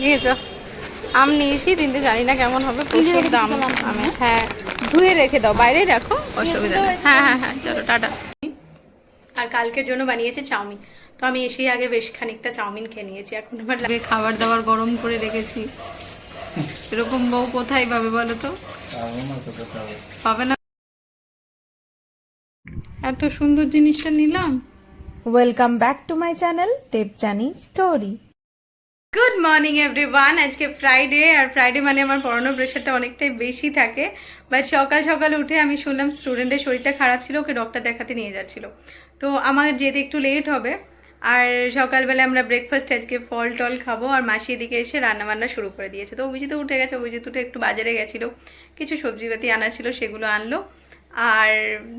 নিয়ে যা আম নিয়েছি তিনটে জানি না কেমন হবে প্রচুর দাম। আমে হ্যাঁ ধুয়ে রেখে দাও বাইরেই রাখো। অসুবিধা নেই। হ্যাঁ হ্যাঁ হ্যাঁ চলো টাটা। আর কালকের জন্য বানিয়েছে চাউমিন। তো আমি এসেই আগে বেশ খানিকটা চাউমিন খেয়ে নিয়েছি এখন আমার লাগে খাবার দাবার গরম করে রেখেছি। এরকম বউ কোথায় পাবে বলো তো? পাবে না? এত সুন্দর জিনিসটা নিলাম। Welcome back to my channel Debjani story good morning everyone আজকে ফ্রাইডে আর ফ্রাইডে মানে আমার পড়ানোর প্রেশারটা অনেকটাই বেশি থাকে। বাট সকাল সকাল উঠে আমি শুনলাম স্টুডেন্টের শরীরটা খারাপ ছিল, ওকে ডক্টর দেখাতে নিয়ে যাচ্ছিল। তো আমার যেতে একটু লেট হবে। আর সকালবেলা আমরা ব্রেকফাস্ট আজকে ফল টল খাব, আর মাসি এদিকে এসে রান্নাবান্না শুরু করে দিয়েছে। তো অভিজিৎ উঠে গেছে, অভিজিৎ উঠে একটু বাজারে গেছিল। কিছু সবজিপাতি আনার ছিল, সেগুলো আনলো। আর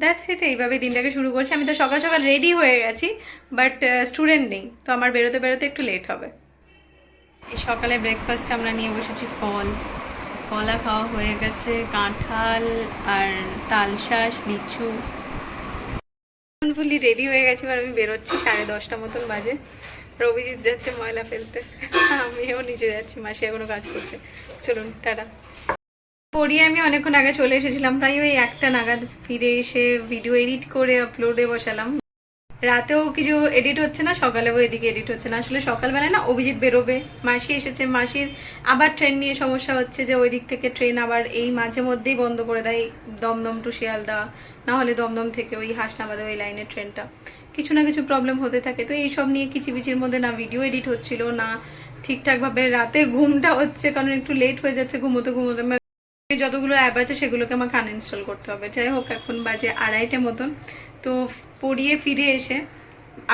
দ্যাটস ইট এইভাবে দিনটাকে শুরু করছি। আমি তো সকাল সকাল রেডি হয়ে গেছি বাট স্টুডেন্ট নেই। তো আমার বেরোতে বেরোতে একটু লেট হবে। এই সকালে ব্রেকফাস্টে আমরা নিয়ে বসেছি ফল। কলা খাওয়া হয়ে গেছে, কাঁঠাল আর তালশাস লিচু। ফুলি রেডি হয়ে গেছে, এবার আমি বেরোচ্ছি সাড়ে দশটা মতন বাজে। আর অভিজিৎ যাচ্ছে ময়লা ফেলতে। আমিও নিচে যাচ্ছি, মাসি এখনও কাজ করছে। চলুন, টাটা। পড়িয়ে আমি অনেকক্ষণ আগে চলে এসেছিলাম, প্রায় ওই একটা নাগাদ ফিরে এসে ভিডিও এডিট করে আপলোডে বসালাম। রাতেও কিছু এডিট হচ্ছে না, সকালেও এদিকে এডিট হচ্ছে না। আসলে সকালবেলায় না অভিজিৎ বেরোবে, মাসি এসেছে। মাসির আবার ট্রেন নিয়ে সমস্যা হচ্ছে যে ওই দিক থেকে ট্রেন আবার এই মাঝে মধ্যেই বন্ধ করে দেয় দমদম টু শিয়ালদা। না হলে দমদম থেকে ওই হাসনাবাদে ওই লাইনের ট্রেনটা কিছু না কিছু প্রবলেম হতে থাকে। তো এইসব নিয়ে কিচিবিচির মধ্যে না ভিডিও এডিট হচ্ছিল, না ঠিকঠাকভাবে রাতের ঘুমটা হচ্ছে, কারণ একটু লেট হয়ে যাচ্ছে, ঘুমোতে ঘুমোতে। মানে যতগুলো অ্যাপ আছে, সেগুলোকে আমাকে আনইনস্টল করতে হবে। যাই হোক, এখন বাজে আড়াইটে মতন। তো পড়িয়ে ফিরে এসে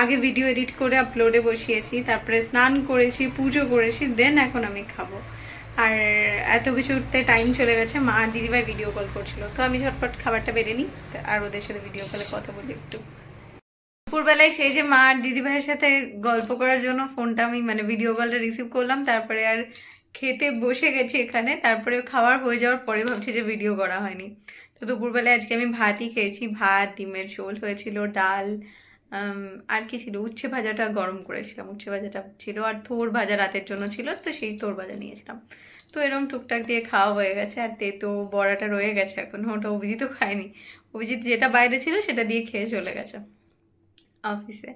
আগে ভিডিও এডিট করে আপলোডে বসিয়েছি, তারপরে স্নান করেছি, পুজো করেছি দেন এখন আমি খাব। আর এত কিছুতে টাইম চলে গেছে, মা আর দিদিভাই ভিডিও কল করছিল। তো আমি ঝটপট খাবারটা বেড়ে নিই আর ওদের সাথে ভিডিও কলে কথা বলি একটু। দুপুরবেলায় সেই যে মা আর দিদিভাইয়ের সাথে গল্প করার জন্য ফোনটা আমি মানে ভিডিও কলটা রিসিভ করলাম, তারপরে আর খেতে বসে গেছি এখানে, তারপরে খাবার হয়ে যাওয়ার পরে ভাবছি যে ভিডিও করা হয়নি। তো দুপুরবেলায় আজকে আমি ভাতই খেয়েছি, ভাত, ডিমের ঝোল হয়েছিল, ডাল আর কি ছিল? উচ্ছে ভাজাটা গরম করেছিলাম, উচ্ছে ভাজাটা ছিল আর থোর ভাজা রাতের জন্য ছিল, তো সেই থোর ভাজা নিয়েছিলাম। তো এরকম টুকটাক দিয়ে খাওয়া হয়ে গেছে, আর তেতো বড়াটা রয়ে গেছে এখন, ওটা অভিজিৎ খায়নি। অভিজিৎ যেটা বাইরে ছিল সেটা দিয়ে খেয়ে চলে গেছে অফিসে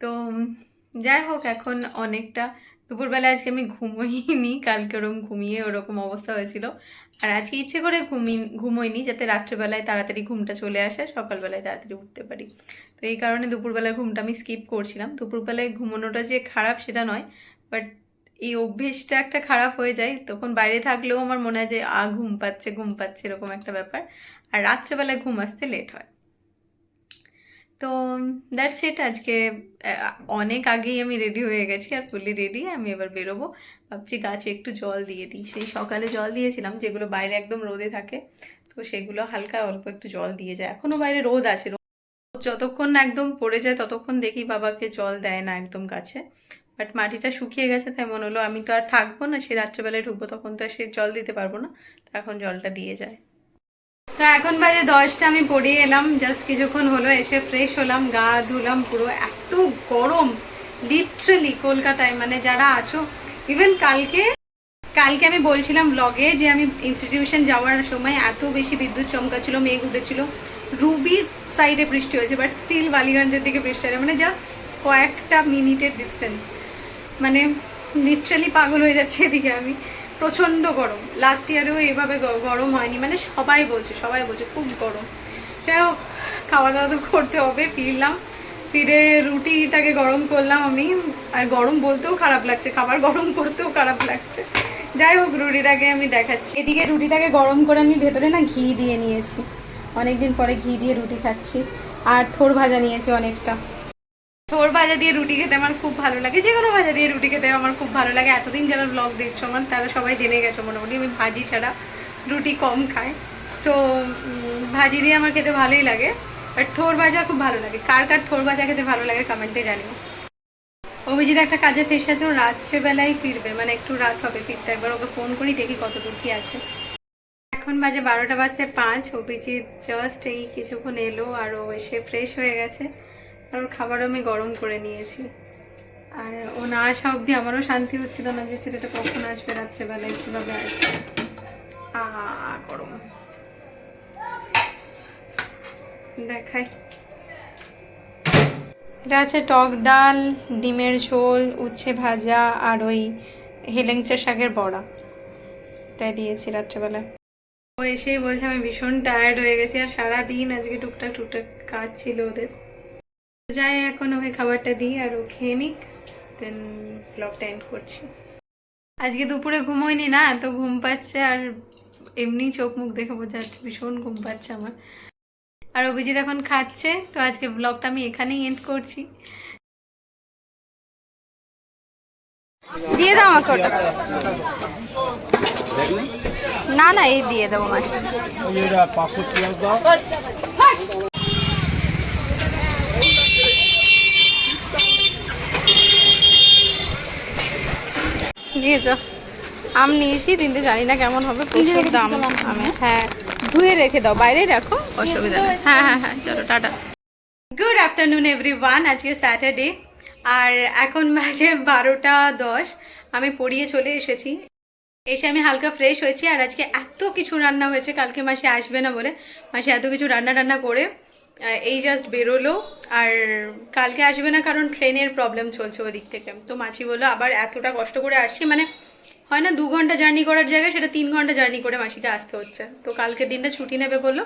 তো যাই হোক, এখন অনেকটা। দুপুরবেলা আজকে আমি ঘুমোইনি, কালকে ওরকম ঘুমিয়ে ওরকম অবস্থা হয়েছিল। আর আজকে ইচ্ছে করে ঘুমি, ঘুমোইনি যাতে রাত্রেবেলায় তাড়াতাড়ি ঘুমটা চলে আসে, সকালবেলায় তাড়াতাড়ি উঠতে পারি। তো এই কারণে দুপুরবেলার ঘুমটা আমি স্কিপ করছিলাম। দুপুরবেলায় ঘুমানোটা যে খারাপ সেটা নয়, বাট এই অভ্যেসটা একটা খারাপ হয়ে যায়। তখন বাইরে থাকলেও আমার মনে হয় যে, আ, ঘুম পাচ্ছে ঘুম পাচ্ছে, এরকম একটা ব্যাপার। আর রাত্রেবেলায় ঘুম আসতে লেট হয়। তো দ্যাটস ইট আজকে অনেক আগেই আমি রেডি হয়ে গেছি আর ফুললি রেডি আমি এবার বেরোবো। ভাবছি গাছে একটু জল দিয়ে দিই। সেই সকালে জল দিয়েছিলাম, যেগুলো বাইরে একদম রোদে থাকে, তো সেগুলো হালকা অল্প একটু জল দিয়ে যায়। এখনও বাইরে রোদ আছে যতক্ষণ না একদম পড়ে যায়, ততক্ষণ দেখি বাবাকে জল দেয় না একদম গাছে। বাট মাটিটা শুকিয়ে গেছে, তাই মনে হলো আমি তো আর থাকব না, সে রাত্রেবেলায় ঢুকবো, তখন তো আর সে জল দিতে পারব না, তো এখন জলটা দিয়ে যায়। তো এখন বাজে দশটা, আমি পড়িয়ে এলাম জাস্ট কিছুক্ষণ হলো, এসে ফ্রেশ হলাম, গা ধুলাম পুরো, এত গরম লিটারেলি কলকাতায় মানে যারা আছো ইভেন কালকে কালকে আমি বলছিলাম ব্লগে যে আমি ইনস্টিটিউশন যাওয়ার সময় এত বেশি বিদ্যুৎ চমকাচ্ছিল, মেঘ উঠেছিল, রুবির সাইডে বৃষ্টি হয়েছে বাট স্টিল বালিগঞ্জের দিকে বৃষ্টি হয়েছে মানে জাস্ট কয়েকটা মিনিটের ডিস্টেন্স মানে লিটারালি পাগল হয়ে যাচ্ছে এদিকে আমি। প্রচণ্ড গরম। লাস্ট ইয়ারেও এভাবে গ- গরম হয়নি। মানে সবাই বলছে সবাই বলছে, খুব গরম। যাই হোক খাওয়া দাওয়া তো করতে হবে, ফিরলাম। ফিরে রুটিটাকে গরম করলাম আমি। আর গরম বলতেও খারাপ লাগছে, খাবার গরম করতেও খারাপ লাগছে। যাই হোক, রুটিটাকে আমি দেখাচ্ছি। এদিকে রুটিটাকে গরম করে আমি ভেতরে না ঘি দিয়ে নিয়েছি। অনেকদিন পরে ঘি দিয়ে রুটি খাচ্ছি। আর থোর ভাজা নিয়েছি অনেকটা। থোর ভাজা দিয়ে রুটি খেতে আমার খুব ভালো লাগে, যে কোনো ভাজা দিয়ে রুটি খেতে আমার খুব ভালো লাগে। এতদিন যারা ব্লগ দেখছ আমার, তারা সবাই জেনে গেছো মোটামুটি, আমি ভাজি ছাড়া রুটি কম খাই। তো ভাজি দিয়ে আমার খেতে ভালোই লাগে বাট থোর ভাজা খুব ভালো লাগে। কার কার থোর ভাজা খেতে ভালো লাগে কমেন্টে জানিও। অভিজিৎ একটা কাজে ফেসে আছে, ও রাত্রেবেলায় ফিরবে মানে একটু রাত হবে ফিরতে, একবার ওকে ফোন করি, দেখি কত দূর কি আছে। এখন বাজে বারোটা বাজতে পাঁচ, অভিজিৎ জাস্ট এই কিছুক্ষণ এলো আর ও এসে ফ্রেশ হয়ে গেছে। ওর খাবারও আমি গরম করে নিয়েছি। আর ও না আসা অবধি আমারও শান্তি হচ্ছিল না যে ছেলেটা কখন আসবে রাত্রেবেলায়, কীভাবে আসবে। আ, গরম। দেখাই। এটা আছে টক ডাল, ডিমের ঝোল, উচ্ছে ভাজা আর ওই হেলেংচা শাকের বড়া। তাই দিয়েছি রাত্রেবেলা ও এসেই বলছে, আমি ভীষণ টায়ার্ড হয়ে গেছি আর সারাদিন আজকে টুকটাক টুকটাক কাজ ছিল ওদের। যাই এখন ওকে খাবারটা দিই আর ও খেয়ে নিক দেন ব্লগটা এন্ড করছি। আজকে দুপুরে ঘুমোয়নি না এত ঘুম পাচ্ছে আর এমনি চোখ মুখ দেখে বোঝা যাচ্ছে ভীষণ ঘুম পাচ্ছে আমার। আর অভিজিৎ এখন খাচ্ছে তো আজকে ব্লগটা আমি এখানেই এন্ড করছি। দিয়ে দাও আমাকে ওটা। না। না এই দিয়ে দেবো মাসে এটা পাঁচশো পেঁয়াজ দাও নিয়ে যাও আম নিয়েছি তিনটে জানি না কেমন হবে প্রচুর দাম আমি হ্যাঁ ধুয়ে রেখে দাও বাইরেই রাখো অসুবিধা নেই। হ্যাঁ হ্যাঁ হ্যাঁ চলো tata. Good afternoon everyone আজকে স্যাটারডে আর এখন বাজে বারোটা দশ আমি পড়িয়ে চলে এসেছি। এসে আমি হালকা ফ্রেশ হয়েছি আর আজকে এত কিছু রান্না হয়েছে কালকে মাসে আসবে না বলে মাসে এত কিছু রান্না টান্না করে এই জাস্ট বেরোলো, আর কালকে আসবে না কারণ ট্রেনের প্রবলেম চলছে ওদিক থেকে। তো মাসি বলল, আবার এতটা কষ্ট করে আসছি? মানে হয় না, দু ঘণ্টা জার্নি করার জায়গায় সেটা তিন ঘণ্টা জার্নি করে মাসিকে আসতে হচ্ছে। তো কালকের দিনটা ছুটি নেবে বলল।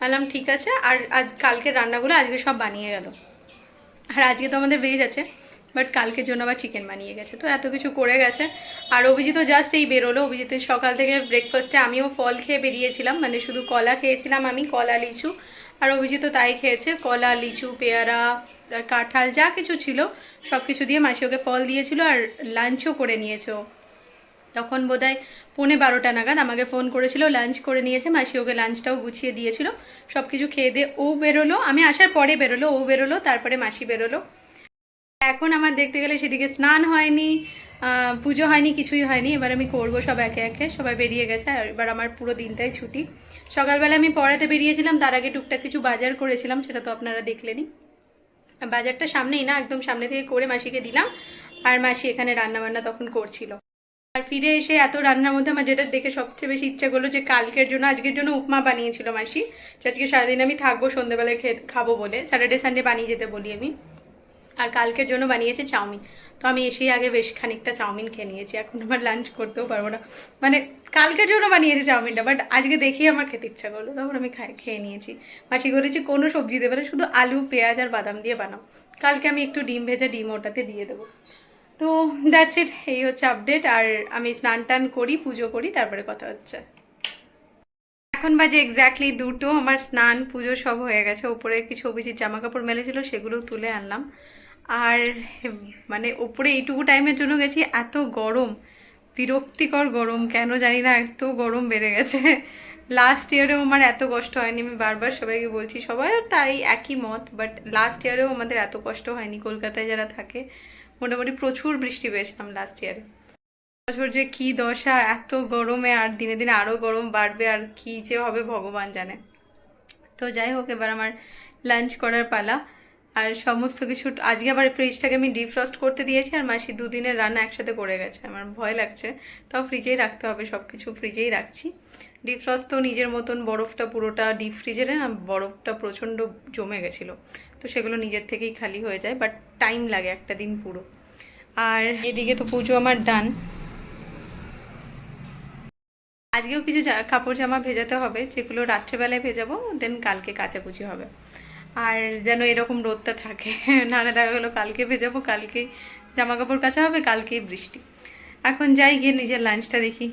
বললাম, ঠিক আছে। আর আজ কালকের রান্নাগুলো আজকে সব বানিয়ে গেল। আর আজকে তো আমাদের ভেজ আছে বাট কালকের জন্য আবার চিকেন বানিয়ে গেছে। তো এত কিছু করে গেছে। আর অভিজিৎ জাস্ট এই বেরোলো। অভিজিতের সকাল থেকে ব্রেকফাস্টে আমিও ফল খেয়ে বেরিয়েছিলাম। মানে শুধু কলা খেয়েছিলাম আমি, কলা, লিচু আর অভিজিৎ তাই খেয়েছে, কলা, লিচু, পেয়ারা কাঁঠাল, যা কিছু ছিল সব কিছু দিয়ে মাসি ওকে ফল দিয়েছিল আর লাঞ্চও করে নিয়েছে তখন বোধহয় পৌনে বারোটা নাগাদ আমাকে ফোন করেছিল, লাঞ্চ করে নিয়েছে, মাসি ওকে লাঞ্চটাও গুছিয়ে দিয়েছিল সব কিছু খেয়ে দিয়ে ও বেরোলো, আমি আসার পরে বেরোলো, ও বেরোলো, তারপরে মাসি বেরোলো। এখন আমার দেখতে গেলে সেদিকে স্নান হয়নি পুজো হয়নি, কিছুই হয়নি। এবার আমি করব সব একে একে, সবাই বেরিয়ে গেছে, আর এবার আমার পুরো দিনটাই ছুটি। সকালবেলা আমি পড়াতে বেরিয়েছিলাম, তার আগে টুকটাক কিছু বাজার করেছিলাম, সেটা তো আপনারা দেখলেনই। বাজারটা সামনেই না, একদম সামনে থেকে করে মাসিকে দিলাম, আর মাসি এখানে রান্না বান্না তখন করছিল। আর ফিরে এসে এত রান্নার মধ্যে আমার যেটা দেখে সবচেয়ে বেশি ইচ্ছা করল যে কালকের জন্য, আজকের জন্য উপমা বানিয়েছিল মাসি। যে আজকে সারাদিন আমি থাকব সন্ধ্যেবেলায় খেয়ে, খাব বলে, স্যাটারডে, সানডে বানিয়ে যেতে বলি আমি। আর কালকের জন্য বানিয়েছে চাউমিন। তো আমি এসেই আগে বেশ খানিকটা চাউমিন খেয়ে নিয়েছি, এখন আমার লাঞ্চ করতেও পারব না। মানে কালকের জন্য বানিয়েছি চাউমিনটা বাট আজকে দেখেই আমার খেতে ইচ্ছা করল তখন আমি খেয়ে নিয়েছি। মাছি করেছি কোনো সবজি দেবে না, শুধু আলু, পেঁয়াজ আর বাদাম দিয়ে বানাও। কালকে আমি একটু ডিম ভেজা ডিম ওটাতে দিয়ে দেবো। তো দ্যাটস ইট এই হচ্ছে আপডেট আর আমি স্নান টান করি, পুজো করি, তারপরে কথা হচ্ছে। এখন বাজে এক্স্যাক্টলি দুটো, আমার স্নান, পুজো সব হয়ে গেছে, ওপরে কিছু অভিজিৎ জামা কাপড় মেলেছিল সেগুলো তুলে আনলাম। আর মানে ওপরে এইটুকু টাইমের জন্য গেছি, এত গরম, বিরক্তিকর গরম, কেন জানি না এত গরম বেড়ে গেছে। লাস্ট ইয়ারেও আমার এত কষ্ট হয়নি, আমি বারবার সবাইকে বলছি, সবাই তাই একই মত বাট লাস্ট ইয়ারেও আমাদের এত কষ্ট হয়নি, কলকাতায় যারা থাকে, মোটামুটি প্রচুর বৃষ্টি পেয়েছিলাম লাস্ট ইয়ারে বছর যে কী দশা, এত গরমে আর দিনে দিনে আরও গরম বাড়বে, আর কি যে হবে ভগবান জানে। তো যাই হোক, এবার আমার লাঞ্চ করার পালা। আর সমস্ত কিছু, আজকে আবার ফ্রিজটাকে আমি ডিফ্রস্ট করতে দিয়েছি আর মাসি দুদিনের রান্না একসাথে করে গেছে। আমার ভয় লাগছে। তাও ফ্রিজেই রাখতে হবে সব কিছু ফ্রিজেই রাখছি। ডিফ্রস্ট তো নিজের মতন বরফটা পুরোটা ডিপ ফ্রিজেরে না, বরফটা প্রচণ্ড জমে গেছিল। তো সেগুলো নিজের থেকেই খালি হয়ে যায় বাট টাইম লাগে একটা দিন পুরো। আর এদিকে তো পুজো আমার ডান আজকেও কিছু কাপড় জামা ভেজাতে হবে, যেগুলো রাত্রেবেলায় ভেজাবো দেন কালকে কাচাকুচি হবে। আর যেন এরকম রোদটা থাকে। নাহলে দেখা গেলো কালকে ভেজাবো, কালকেই জামা কাপড় কাচা হবে, কালকেই বৃষ্টি। এখন যাই গিয়ে নিজের লাঞ্চটা দেখি।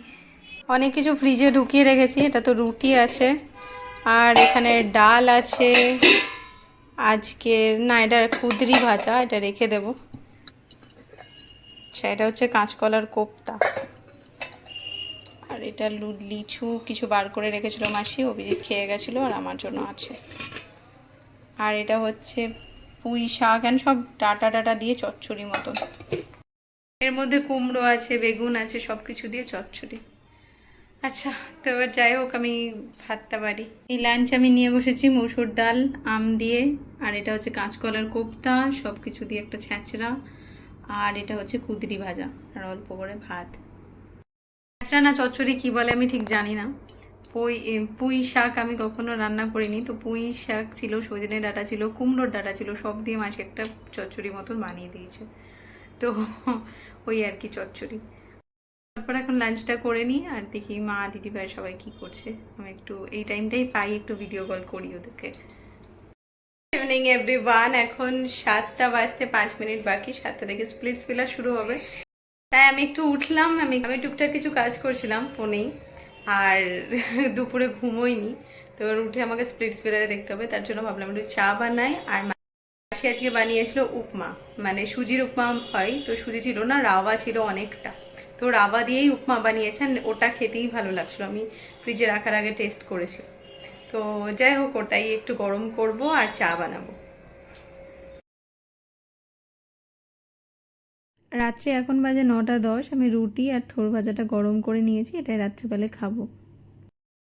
অনেক কিছু ফ্রিজে ঢুকিয়ে রেখেছি, এটা তো রুটি আছে। আর এখানে ডাল আছে। আজকে না এটা কুদরি ভাজা, এটা রেখে দেবো। আচ্ছা এটা হচ্ছে কাঁচকলার কোপ্তা। আর এটা লিচু কিছু বার করে রেখেছিল মাসি, অভিজিৎ খেয়ে গেছিল আর আমার জন্য আছে। আর এটা হচ্ছে পুঁই শাক অ্যান্ড সব ডাটা ডাটা দিয়ে চচ্চড়ি মতন। এর মধ্যে কুমড়ো আছে, বেগুন আছে সব কিছু দিয়ে চচ্চড়ি। আচ্ছা তো এবার যাই হোক, আমি ভাতটা বাড়ি। এই লাঞ্চ আমি নিয়ে বসেছি মসুর ডাল, আম দিয়ে, আর এটা হচ্ছে কাঁচকলার কোপ্তা সব কিছু দিয়ে একটা ছ্যাঁচড়া আর এটা হচ্ছে কুদরি ভাজা, আর অল্প করে ভাত। আচ্ছা না চচ্চড়ি কি বলে আমি ঠিক জানি না। পুঁই পুঁই শাক আমি কখনো রান্না করিনি। তো পুঁই শাক ছিল, সজনে ডাটা ছিল, কুমড়োর ডাটা ছিল, সব দিয়ে মাসে একটা চচ্চড়ি মতন বানিয়ে দিয়েছে। তো ওই আর কি চচ্চড়ি। তারপর এখন লাঞ্চটা করে নিই আর দেখি মা, দিদি, ভাই সবাই কি করছে। আমি একটু এই টাইমটাই পাই, একটু ভিডিও কল করি ওদেরকে। ইভিনিং এভরিওয়ান এখন সাতটা বাজতে পাঁচ মিনিট বাকি। সাতটা থেকে স্প্লিট স্পিলার শুরু হবে। তাই আমি একটু উঠলাম, আমি আমি টুকটাক কিছু কাজ করছিলাম, ফোনেই। আর দুপুরে ঘুমোইনি, তো এবার উঠে আমাকে স্প্লিট স্পিলারে দেখতে হবে, তার জন্য ভাবলাম একটু চা বানাই, আর মাসি আজকে বানিয়েছিল উপমা মানে সুজির উপমা হয়, তো সুজি ছিল না, রাওয়া ছিল অনেকটা, তো রাওয়া দিয়েই উপমা বানিয়েছেন ওটা খেতেই ভালো লাগছিল, আমি ফ্রিজে রাখার আগে টেস্ট করেছি, তো যাই হোক ওটাই একটু গরম করব আর চা বানাবো। রাত্রে এখন বাজে নটা দশ আমি রুটি আর থোর ভাজাটা গরম করে নিয়েছি এটাই রাত্রিবেলায় খাব।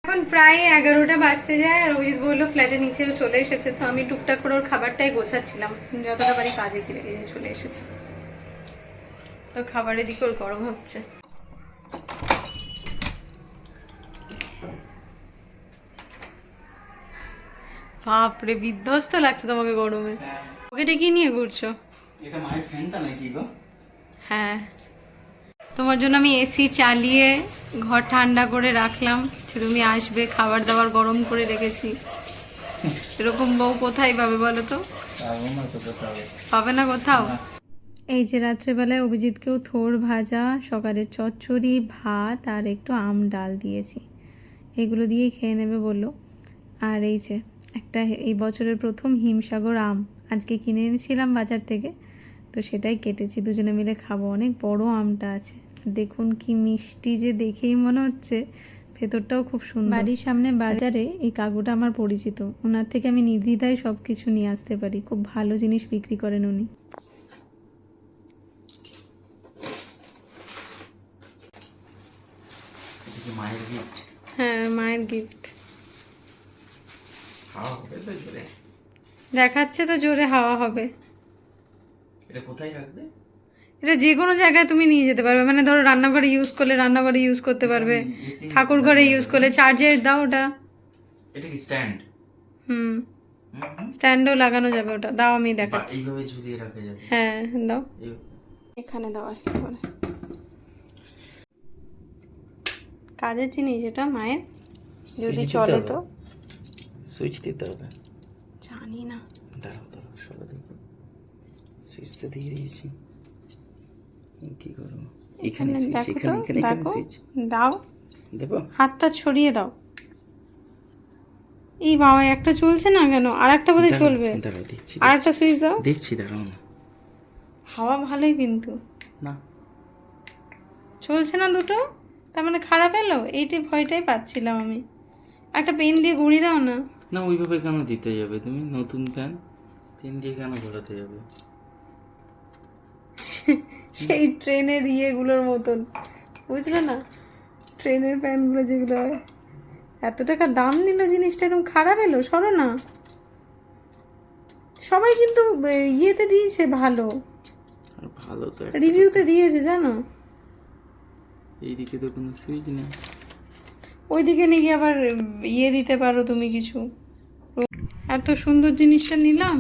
এখন প্রায় এগারোটা বাজতে যায় আর অভিজিৎ বলল ফ্ল্যাটের নিচেও চলে এসেছে তো আমি টুকটাক করে ওর খাবারটাই গোছাচ্ছিলাম। যতটা পারি কাজে কিনে গিয়ে চলে এসেছে। তো খাবারের দিকে ওর গরম হচ্ছে। বাপরে বিধ্বস্ত লাগছে তোমাকে গরমে। পকেটে কি নিয়ে ঘুরছো? এটা মায়ের ফ্যানটা নাকি গো? হ্যাঁ। তোমার জন্য আমি এসি চালিয়ে ঘর ঠান্ডা করে রাখলাম। যে তুমি আসবে খাবার দাবার গরম করে রেখেছি। এরকম বউ কোথায় পাবে বলো তো? পাবো না কোথাও। পাবে না কোথাও? এই যে রাত্রেবেলায় অভিজিৎকেও থোর ভাজা সকালের চচ্চড়ি ভাত আর একটু আম ডাল দিয়েছি। এগুলো দিয়েই খেয়ে নেবে বলল। আর এই যে একটা এই বছরের প্রথম হিমসাগর আম। আজকে কিনে এনেছিলাম বাজার থেকে। তো সেটাই কেটেছি দুজনে মিলে খাব। অনেক বড় আমটা আছে। দেখুন কি মিষ্টি যে দেখেই মনে হচ্ছে। ভেতরটাও খুব সুন্দর। বাড়ির সামনে বাজারে এই কাকুটা আমার পরিচিত। ওনার থেকে আমি নির্দ্বিধায় সব কিছু নিয়ে আসতে পারি। খুব ভালো জিনিস বিক্রি করেন উনি। মায়ের গিফট হ্যাঁ মায়ের গিফট খাওয়া হবে তো জোরে। দেখাচ্ছে তো জোরে হাওয়া হবে। এটা কোথায় রাখবে? এটা যে কোনো জায়গায় তুমি নিয়ে যেতে পারবে। মানে ধরো রান্নাঘরে ইউজ করলে রান্নাঘরে ইউজ করতে পারবে। ঠাকুর ঘরে ইউজ করলে চার্জে দাও ওটা। এটা কি স্ট্যান্ড হুম। স্ট্যান্ডও লাগানো যাবে ওটা। দাও আমি দেখাচ্ছি। এইভাবে ঝুলিয়ে রাখা যাবে। হ্যাঁ দাও। এখানে দাও আসতে পারে। কাজের জিনিস এটা মায়ের। যদি চলে তো। সুইচ দিতে হবে। জানি না দাঁড়াও দাঁড়াও সবাই দেখি সুইচ তো দিয়ে দিয়েছি। কি করব? এখানে সুইচ এখানে এখানে এখানে সুইচ দাও। দেবো? হাতটা ছড়িয়ে দাও। এই বাবা একটা চলছে না কেন? আর একটা বোধহয় চলবে। দাঁড়াও দেখছি আর একটা সুইচ দাও। দেখছি দাঁড়াও। না হাওয়া ভালোই কিন্তু। না। চলছে না দুটো? তার মানে খারাপ এলো? এইটাই ভয়টাই পাচ্ছিলাম আমি। একটা পেন দিয়ে ঘুরিয়ে দাও না। না ওইভাবে কেন দিতে যাবে? তুমি নতুন পেন পেন দিয়ে কেন ঘোরাতে যাবে? সেই ট্রেনের ইয়েগুলোর মতন। বুঝলে না? ট্রেনের প্যানগুলো যেগুলো হয়। এত টাকা দাম নিল জিনিসটা এরকম খারাপ এলো? সরো না। সবাই কিন্তু ইয়েতে দিয়েছে ভালো। ভালো তো রিভিউতে দিয়েছে জানো? এইদিকে তো কোনো সুইচ নেই। ওইদিকে নিয়ে গিয়ে আবার ইয়ে দিতে পারো তুমি কিছু। এত সুন্দর জিনিসটা নিলাম।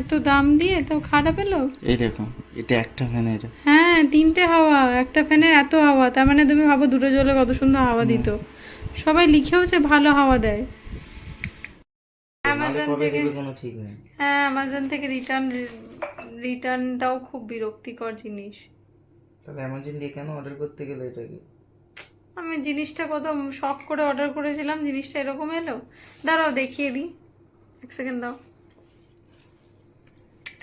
এত দাম দিয়ে? তো খারাপ এলো? এই দেখো এটা একটা ফ্যানের হ্যাঁ তিনটে হাওয়া একটা ফ্যানের এত হাওয়া তার মানে তুমি ভাবো দুটো জলে কত সুন্দর হাওয়া দিত। সবাই লিখেওছে ভালো হাওয়া দেয়। অ্যামাজন থেকে হ্যাঁ অ্যামাজন থেকে রিটার্ন রিটার্নটাও খুব বিরক্তিকর জিনিস। তাহলে অ্যামাজন দিয়ে কেন অর্ডার করতে গেলে এটাকে? আমি জিনিসটা কত শখ করে অর্ডার করেছিলাম জিনিসটা এরকম এলো। দাঁড়াও দেখিয়ে দিই। এক সেকেন্ড দাও।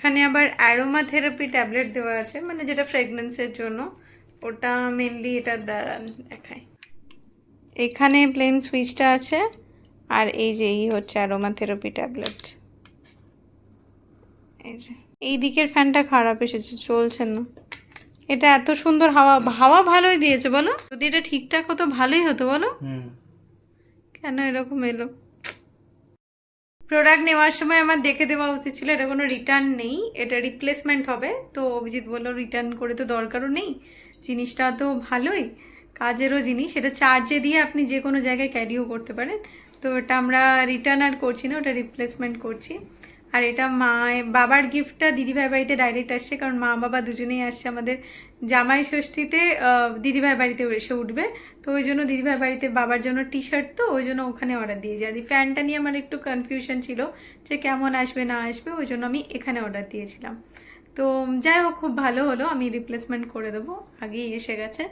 এখানে আবার অ্যারোমা থেরাপি ট্যাবলেট দেওয়া আছে মানে যেটা ফ্রেগনেন্সের জন্য। ওটা মেনলি এটা দ্বারা দেখায়। এখানে প্লেন সুইচটা আছে আর এই যে এই হচ্ছে অ্যারোমা থেরাপি ট্যাবলেট এই যে। এই দিকের ফ্যানটা খারাপ এসেছে চলছে না। এটা এত সুন্দর হাওয়া হাওয়া ভালোই দিয়েছে বলো? যদি এটা ঠিকঠাক হতো ভালোই হতো বলো? হুম। কেন এরকম এলো? প্রোডাক্ট নেওয়ার সময় আমার দেখে দেওয়া উচিত ছিল, এটা কোনো রিটার্ন নেই, এটা রিপ্লেসমেন্ট হবে। তো অভিজিৎ বলল রিটার্ন করে তো দরকারও নেই, জিনিসটা তো ভালোই, কাজেরও জিনিস। এটা চার্জে দিয়ে আপনি যে কোনো জায়গায় ক্যারিও করতে পারেন। তো এটা আমরা রিটার্ন আর করছি না, ওটা রিপ্লেসমেন্ট করছি। আর এটা মা বাবার গিফটটা দিদিভাই বাড়িতে ডাইরেক্ট আসছে, কারণ মা বাবা দুজনেই আসছে আমাদের জামাই ষষ্ঠীতে দিদিভাই বাড়িতে এসে উঠবে। তো ওই জন্য দিদিভাই বাড়িতে বাবার জন্য টি শার্ট তো, ওই জন্য ওখানে অর্ডার দিয়েছি। আর ফ্যানটা নিয়ে আমার একটু কনফিউশন ছিল যে কেমন আসবে, না আসবে, ওই জন্য আমি এখানে অর্ডার দিয়েছিলাম। তো যাই হোক, খুব ভালো হলো, আমি রিপ্লেসমেন্ট করে দেবো, আগেই এসে গেছে।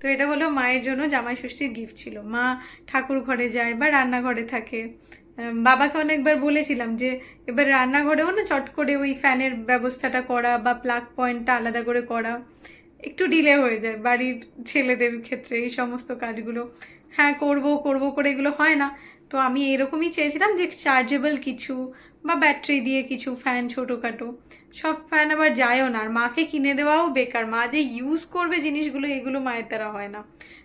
তো এটা হলো মায়ের জন্য জামাই ষষ্ঠীর গিফট ছিল। মা ঠাকুর ঘরে যায় বা রান্নাঘরে থাকে। বাবাকে অনেকবার বলেছিলাম যে, এবার রান্নাঘরেও না চট করে ওই ফ্যানের ব্যবস্থাটা করা বা প্লাগ পয়েন্টটা আলাদা করে করা, একটু ডিলে হয়ে যায় বাড়ির ছেলেদের ক্ষেত্রে এই সমস্ত কাজগুলো। হ্যাঁ করব করব করে এগুলো হয় না। তো আমি এরকমই চেয়েছিলাম যে চার্জেবল কিছু বা ব্যাটারি দিয়ে কিছু ফ্যান ছোটোখাটো। সব ফ্যান আবার যায়ও না। আর মাকে কিনে দেওয়াও বেকার। মা যে ইউজ করবে জিনিসগুলো, এগুলো মায়ের দ্বারা হয় না।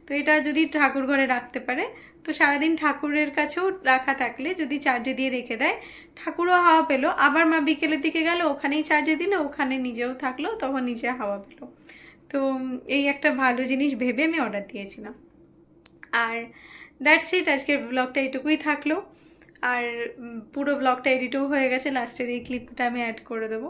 তো এটা যদি ঠাকুর ঘরে রাখতে পারে, তো সারাদিন ঠাকুরের কাছেও রাখা থাকলে যদি চার্জে দিয়ে রেখে দেয়, ঠাকুরও হাওয়া পেল। আবার মা বিকেলের দিকে গেল, ওখানেই চার্জে দিল, ওখানে নিজেও থাকল, তখন নিজে হাওয়া পেল। তো এই একটা ভালো জিনিস ভেবে আমি অর্ডার দিয়েছিলাম। আর দ্যাটস ইট আজকের ব্লগটা এটুকুই থাকল। আর পুরো ব্লগটা এডিটও হয়ে গেছে লাস্টের এই ক্লিপটা আমি অ্যাড করে দেবো।